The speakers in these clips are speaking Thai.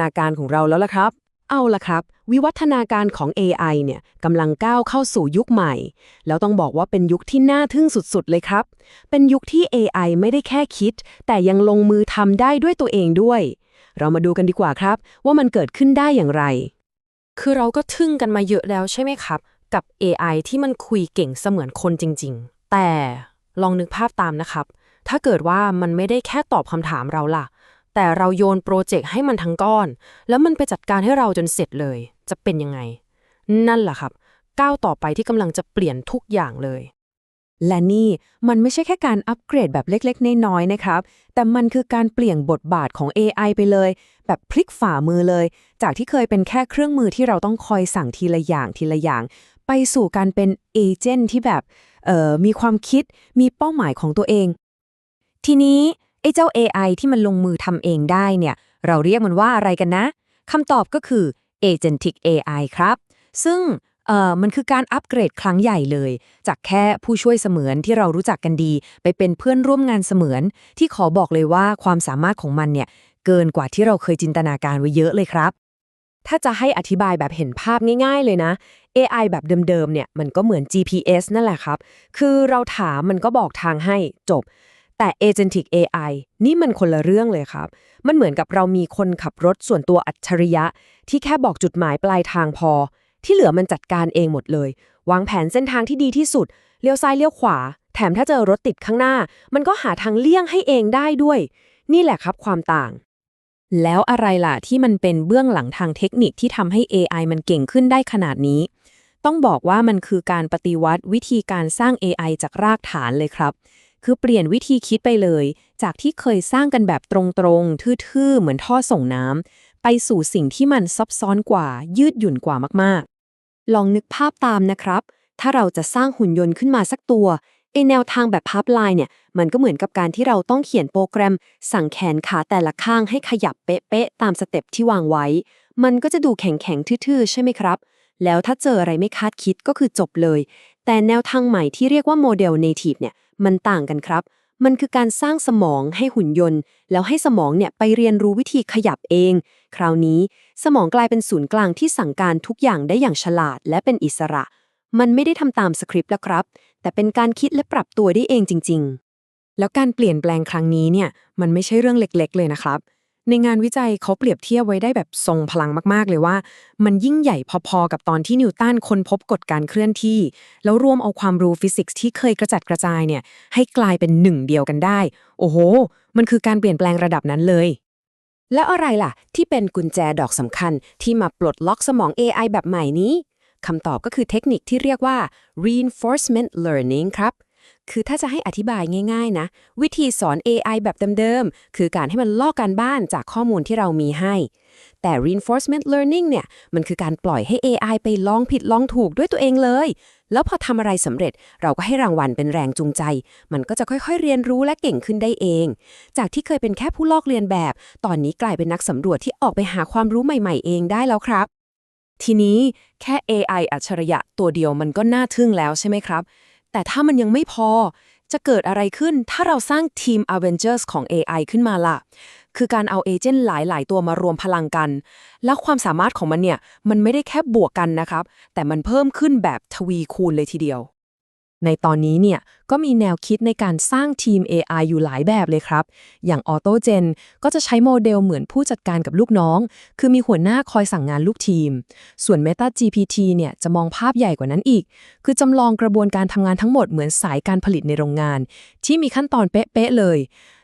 นาการของเราแล้วล่ะครับ เอาล่ะครับ วิวัฒนาการของ AI เนี่ยกำลังก้าวเข้าสู่ยุคใหม่ แล้วต้องบอกว่าเป็นยุคที่น่าทึ่งสุดๆเลยครับ เป็นยุคที่ AI ไม่ได้แค่คิด แต่ยังลงมือทำได้ด้วยตัวเองด้วย เรามาดูกันดีกว่าครับ ว่ามันเกิดขึ้นได้อย่างไร คือเราก็ทึ่งกันมาเยอะแล้วใช่ไหมครับ กับ AI ที่มันคุยเก่งเสมือนคนจริง ๆ แต่ลองนึกภาพตามนะครับ ถ้าเกิดว่ามันไม่ได้แค่ตอบคำถามเราล่ะ แต่เราโยนโปรเจกต์ให้มันทั้งก้อน แล้วมันไปจัดการให้เราจนเสร็จเลย จะเป็นยังไง นั่นแหละครับ ก้าวต่อไปที่กำลังจะเปลี่ยนทุกอย่างเลย และนี่มันไม่ใช่แค่การอัปเกรดแบบเล็กๆ น้อยๆนะครับ แต่มันคือการเปลี่ยนบทบาทของ AI ไปเลย แบบพลิกฝ่ามือเลย จากที่เคยเป็นแค่เครื่องมือที่เราต้องคอยสั่งทีละอย่างทีละอย่าง ไปสู่การเป็นเอเจนต์ที่แบบเอ่อมีความคิดมีเป้าหมายของตัวเอง ทีนี้ ไอ้เจ้า AI ที่มันลงมือทำเองได้เนี่ย เราเรียกมันว่าอะไรกันนะคำตอบก็คือ Agentic AI ครับ ซึ่งเอ่อมันคือการอัปเกรดครั้งใหญ่เลย จากแค่ผู้ช่วยเสมือนที่เรารู้จักกันดี ไปเป็นเพื่อนร่วมงานเสมือน ที่ขอบอกเลยว่าความสามารถของมันเนี่ย เกินกว่าที่เราเคยจินตนาการไว้เยอะเลยครับ ถ้าจะให้อธิบายแบบเห็นภาพง่ายๆเลยนะ AI แบบเดิมๆเนี่ยมันก็เหมือน GPS นั่นแหละครับ คือเราถามมันก็บอกทางให้จบ แต่ Agentic AI นี่มันคนละเรื่องเลยครับ มันเหมือนกับเรามีคนขับรถส่วนตัวอัจฉริยะ ที่แค่บอกจุดหมายปลายทางพอ ที่เหลือมันจัดการเองหมดเลย วางแผนเส้นทางที่ดีที่สุด เลี้ยวซ้ายเลี้ยวขวา แถมถ้าเจอรถติดข้างหน้า มันก็หาทางเลี่ยงให้เองได้ด้วย นี่แหละครับความต่าง แล้วอะไรล่ะที่มันเป็นเบื้องหลังทางเทคนิคที่ทำให้ AI มันเก่งขึ้นได้ขนาดนี้ ต้องบอกว่ามันคือการปฏิวัติวิธีการสร้าง AI จากรากฐานเลยครับ คือเปลี่ยนวิธีคิดไปเลย จากที่เคยสร้างกันแบบตรงๆ ทื่อๆ เหมือนท่อส่งน้ำ ไปสู่สิ่งที่มันซับซ้อนกว่า ยืดหยุ่นกว่ามากๆ ลองนึกภาพตามนะครับ ถ้าเราจะสร้างหุ่นยนต์ขึ้นมาสักตัวไอแนวทางแบบพับลน์เนี่ย มันก็เหมือนกับการที่เราต้องเขียนโปรแกรม สั่งแขนขาแต่ละข้างให้ขยับเป๊ะๆ ตามสเต็ปที่วางไว้ มันก็จะดูแข็งๆ ทื่อๆ ใช่ไหมครับ แล้วถ้าเจออะไรไม่คาดคิดก็คือจบเลย แต่แนวทางใหม่ที่เรียกว่าโมเดล native เนี่ย มันต่างกันครับ มันคือการสร้างสมองให้หุ่นยนต์ แล้วให้สมองเนี่ยไปเรียนรู้วิธีขยับเอง คราวนี้สมองกลายเป็นศูนย์กลางที่สั่งการทุกอย่างได้อย่างฉลาดและเป็นอิสระ มันไม่ได้ทำตามสคริปต์แล้วครับ แต่เป็นการคิดและปรับตัวได้เองจริง ๆ แล้วการเปลี่ยนแปลงครั้งนี้เนี่ยมันไม่ใช่เรื่องเล็ก ๆ เลยนะครับ ในงานวิจัยเขาเปรียบเทียบไว้ได้แบบทรงพลังมาก ๆ เลยว่า มันยิ่งใหญ่พอๆ กับตอนที่นิวตันค้นพบกฎการเคลื่อนที่ แล้วรวมเอาความรู้ฟิสิกส์ที่เคยกระจัดกระจายเนี่ยให้กลายเป็นหนึ่งเดียวกันได้ โอ้โห มันคือการเปลี่ยนแปลงระดับนั้นเลย แล้วอะไรล่ะ ที่เป็นกุญแจดอกสำคัญที่มาปลดล็อกสมอง AI แบบใหม่นี้คำตอบก็คือเทคนิคที่เรียกว่า reinforcement learning ครับ คือถ้าจะให้อธิบายง่าย ๆ นะ วิธีสอน AI แบบเดิมๆ คือการให้มันลอกการบ้านจากข้อมูลที่เรามีให้ แต่ reinforcement learning เนี่ย มันคือการปล่อยให้ AI ไปลองผิดลองถูกด้วยตัวเองเลย แล้วพอทำอะไรสำเร็จเราก็ให้รางวัลเป็นแรงจูงใจ มันก็จะค่อยๆ เรียนรู้และเก่งขึ้นได้เอง จากที่เคยเป็นแค่ผู้ลอกเรียนแบบ ตอนนี้กลายเป็นนักสำรวจที่ออกไปหาความรู้ใหม่ ๆ เองได้แล้วครับทีนี้แค่ AI อัจฉริยะตัวเดียวมันก็น่าทึ่งแล้วใช่ไหมครับ แต่ถ้ามันยังไม่พอ จะเกิดอะไรขึ้นถ้าเราสร้างทีม Avengers ของ AI ขึ้นมาล่ะ คือการเอาเอเจนต์หลาย ๆ ตัวมารวมพลังกัน แล้วความสามารถของมันเนี่ย มันไม่ได้แค่บวกกันนะครับ แต่มันเพิ่มขึ้นแบบทวีคูณเลยทีเดียว ในตอนนี้เนี่ยก็มีแนวคิดในการสร้างทีม AI อยู่หลายแบบเลยครับ อย่าง AutoGen ก็จะใช้โมเดลเหมือนผู้จัดการกับลูกน้อง คือมีหัวหน้าคอยสั่งงานลูกทีม ส่วน Meta GPT เนี่ยจะมองภาพใหญ่กว่านั้นอีก คือจำลองกระบวนการทำงานทั้งหมดเหมือนสายการผลิตในโรงงาน ที่มีขั้นตอนเป๊ะๆเลย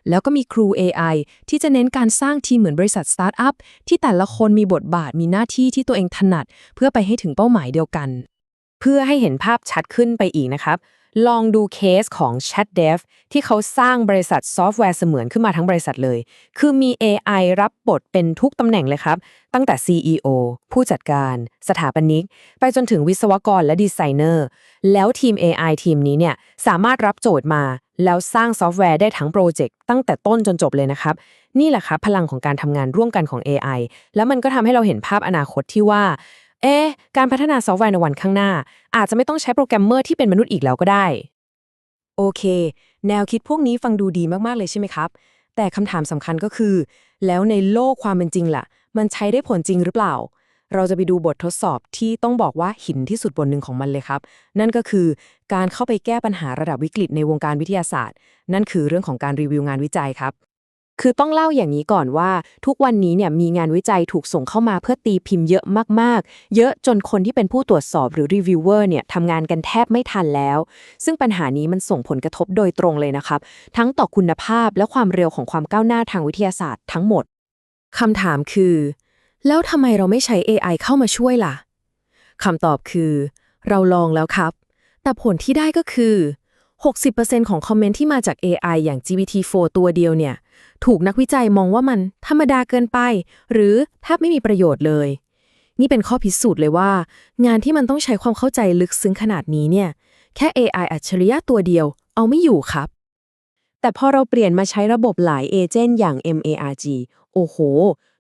แล้วก็มีครู AI ที่จะเน้นการสร้างทีมเหมือนบริษัทสตาร์ทอัพที่แต่ละคนมีบทบาทมีหน้าที่ที่ตัวเองถนัด เพื่อไปให้ถึงเป้าหมายเดียวกัน เพื่อให้เห็นภาพชัดขึ้นไปอีกนะครับ ลองดูเคสของ ChatDev ที่เขาสร้างบริษัทซอฟต์แวร์เสมือนขึ้นมาทั้งบริษัทเลย คือมี AI รับบทเป็นทุกตำแหน่งเลยครับ ตั้งแต่ CEO ผู้จัดการ สถาปนิก ไปจนถึงวิศวกรและดีไซเนอร์ แล้วทีม AI ทีมนี้เนี่ยสามารถรับโจทย์มา แล้วสร้างซอฟต์แวร์ได้ทั้งโปรเจกต์ตั้งแต่ต้นจนจบเลยนะครับ นี่แหละครับพลังของการทำงานร่วมกันของ AI แล้วมันก็ทำให้เราเห็นภาพอนาคตที่ว่า เอ๊ะการพัฒนาซอฟต์แวร์ในวันข้างหน้า อาจจะไม่ต้องใช้โปรแกรมเมอร์ที่เป็นมนุษย์อีกแล้วก็ได้ โอเค แนวคิดพวกนี้ฟังดูดีมากๆเลยใช่ไหมครับ แต่คำถามสำคัญก็คือ แล้วในโลกความเป็นจริงล่ะ มันใช้ได้ผลจริงหรือเปล่า เราจะไปดูบททดสอบที่ต้องบอกว่าหินที่สุดบนหนึ่งของมันเลยครับ นั่นก็คือการเข้าไปแก้ปัญหาระดับวิกฤตในวงการวิทยาศาสตร์ นั่นคือเรื่องของการรีวิวงานวิจัยครับ คือต้องเล่าอย่างนี้ก่อนว่า ทุกวันนี้เนี่ยมีงานวิจัยถูกส่งเข้ามาเพื่อตีพิมพ์เยอะมากๆ เยอะจนคนที่เป็นผู้ตรวจสอบหรือรีวิวเวอร์เนี่ยทำงานกันแทบไม่ทันแล้ว ซึ่งปัญหานี้มันส่งผลกระทบโดยตรงเลยนะครับ ทั้งต่อคุณภาพและความเร็วของความก้าวหน้าทางวิทยาศาสตร์ทั้งหมดคำถามคือ แล้วทำไมเราไม่ใช้ AI เข้ามาช่วยล่ะคำตอบคือ เราลองแล้วครับ แต่ผลที่ได้ก็คือ 60%ของคอมเมนต์ที่มาจาก AI อย่าง GPT-4 ตัวเดียวเนี่ย ถูกนักวิจัยมองว่ามันธรรมดาเกินไป หรือแทบไม่มีประโยชน์เลย นี่เป็นข้อพิสูจน์เลยว่า งานที่มันต้องใช้ความเข้าใจลึกซึ้งขนาดนี้เนี่ย แค่ AI อัจฉริยะตัวเดียว เอาไม่อยู่ครับ แต่พอเราเปลี่ยนมาใช้ระบบหลายเอเจนต์อย่าง MARG โอ้โห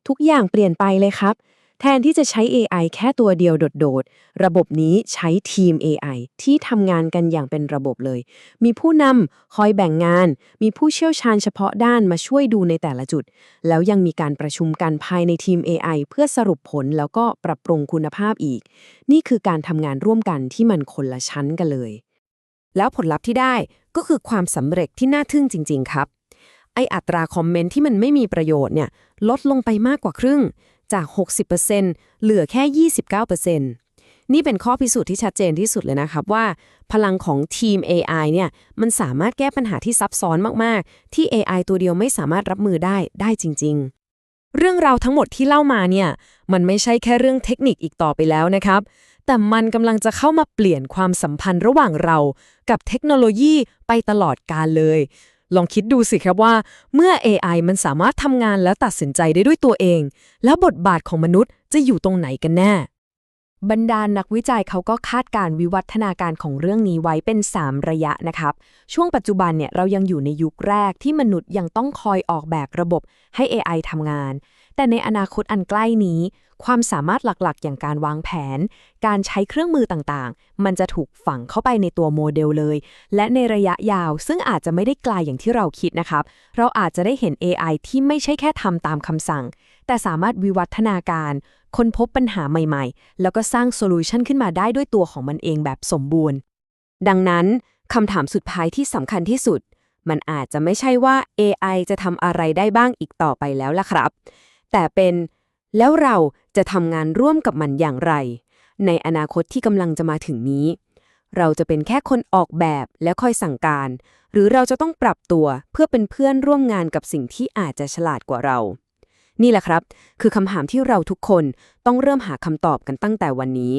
ทุกอย่างเปลี่ยนไปเลยครับ แทนที่จะใช้ AI แค่ตัวเดียวโดดๆ ระบบนี้ใช้ทีม AI ที่ทำงานกันอย่างเป็นระบบเลย มีผู้นำคอยแบ่งงาน มีผู้เชี่ยวชาญเฉพาะด้านมาช่วยดูในแต่ละจุด แล้วยังมีการประชุมกันภายในทีม AI เพื่อสรุปผลแล้วก็ปรับปรุงคุณภาพอีก นี่คือการทำงานร่วมกันที่มันคนละชั้นกันเลย แล้วผลลัพธ์ที่ได้ก็คือความสำเร็จที่น่าทึ่งจริง ๆ ครับไออัตราคอมเมนต์ที่มันไม่มีประโยชน์เนี่ยลดลงไปมากกว่าครึ่ง จาก 60%เหลือแค่ 29%นี่เป็นข้อพิสูจน์ที่ชัดเจนที่สุดเลยนะครับว่า พลังของทีม AI เนี่ยมันสามารถแก้ปัญหาที่ซับซ้อนมากๆ ที่ AI ตัวเดียวไม่สามารถรับมือได้ได้จริง ๆ เรื่องราวทั้งหมดที่เล่ามาเนี่ยมันไม่ใช่แค่เรื่องเทคนิคอีกต่อไปแล้วนะครับ แต่มันกำลังจะเข้ามาเปลี่ยนความสัมพันธ์ระหว่างเรา กับเทคโนโลยีไปตลอดกาลเลย ลองคิดดูสิครับว่า เมื่อ AI มันสามารถทำงานและตัดสินใจได้ด้วยตัวเอง แล้วบทบาทของมนุษย์จะอยู่ตรงไหนกันแน่ บรรดานักวิจัยเขาก็คาดการวิวัฒนาการของเรื่องนี้ไว้เป็น 3 ระยะนะครับ ช่วงปัจจุบันเนี่ยเรายังอยู่ในยุคแรกที่มนุษย์ยังต้องคอยออกแบบระบบให้ AI ทำงาน แต่ในอนาคตอันใกล้นี้ ความสามารถหลักๆ อย่างการวางแผน การใช้เครื่องมือต่างๆ มันจะถูกฝังเข้าไปในตัวโมเดลเลย และในระยะยาวซึ่งอาจจะไม่ได้ไกลอย่างที่เราคิดนะครับ เราอาจจะได้เห็น AI ที่ไม่ใช่แค่ทำตามคำสั่ง แต่สามารถวิวัฒนาการ ค้นพบปัญหาใหม่ๆ แล้วก็สร้างโซลูชันขึ้นมาได้ด้วยตัวของมันเองแบบสมบูรณ์ ดังนั้นคำถามสุดท้ายที่สำคัญที่สุด มันอาจจะไม่ใช่ว่า AI จะทำอะไรได้บ้างอีกต่อไปแล้วล่ะครับ แต่เป็นแล้วเรา จะทำงานร่วมกับมันอย่างไร ในอนาคตที่กำลังจะมาถึงนี้ เราจะเป็นแค่คนออกแบบและคอยสั่งการ หรือเราจะต้องปรับตัวเพื่อเป็นเพื่อนร่วมงานกับสิ่งที่อาจจะฉลาดกว่าเรา นี่แหละครับ คือคำถามที่เราทุกคนต้องเริ่มหาคำตอบกันตั้งแต่วันนี้